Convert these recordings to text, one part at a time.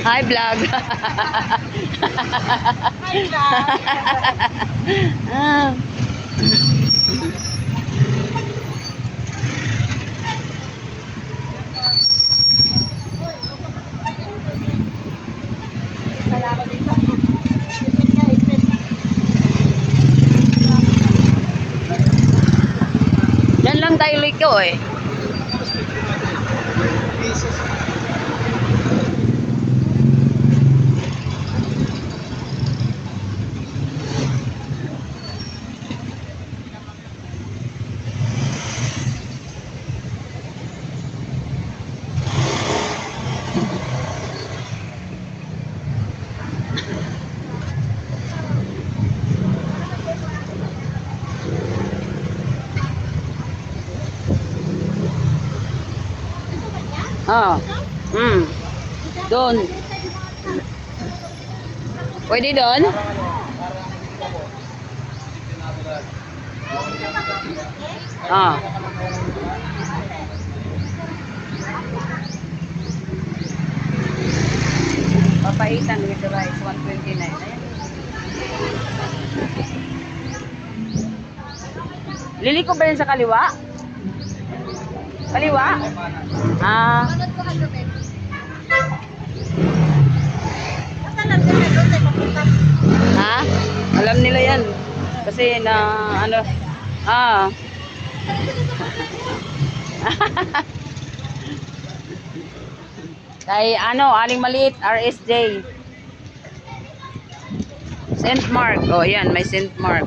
Hi, vlog. Hi, vlog. Yan lang tayo liko eh. Ah. Hmm. Doon. Pwede doon? Ah. Papaitan with rice, 129. Ayan. Liliko ba yun sa kaliwa? Kaliwa? Ah. Manod ko ka doon, Basta lang doon, doon tayo papunta. Ha? Alam nila yan. Kasi na ano, ah. Kay ano, aling maliit, RSJ. Saint Mark. Oh, yan, may Saint Mark.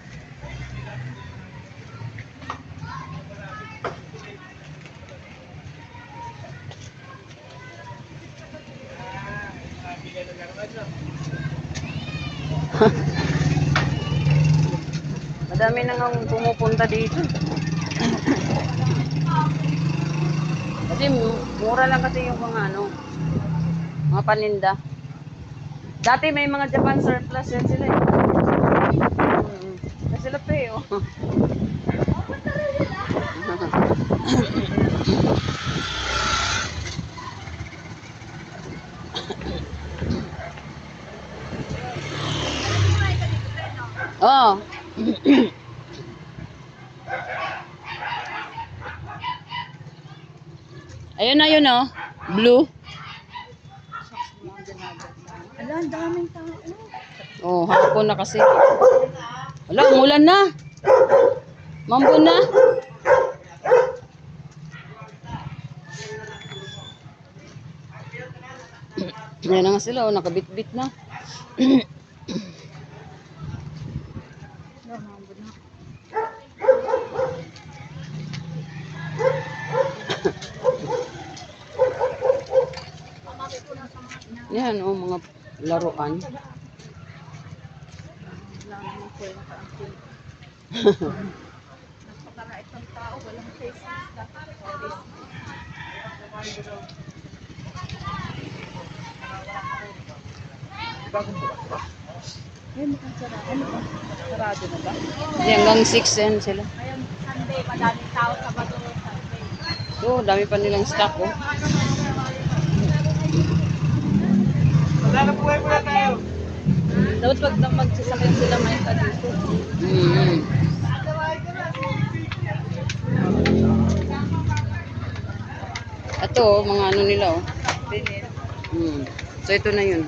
Madami na nga pumupunta dito. kasi mu- mura lang kasi yung mga ano, mga paninda. Dati may mga Japan surplus yan sila eh. Kasi sila pa eh. Oh. Oh. Ayun na yun oh. Blue. Ala, ang daming tao. Oh, hapon na kasi. Wala, umulan na. Mambo na. Yan na nga sila, oh, nakabit-bit na. Yan, oh, mga laruan. Ay, hanggang 6 yan sila. Ngayon, Sunday, madaming tao sa Bato Sunday. Oh, dami pa nilang stock, oh. Dapat wag na magsasakyan sila may dito. Mm. Ito, oh, mga ano nila, oh. Binit. Mm. So, ito na yun.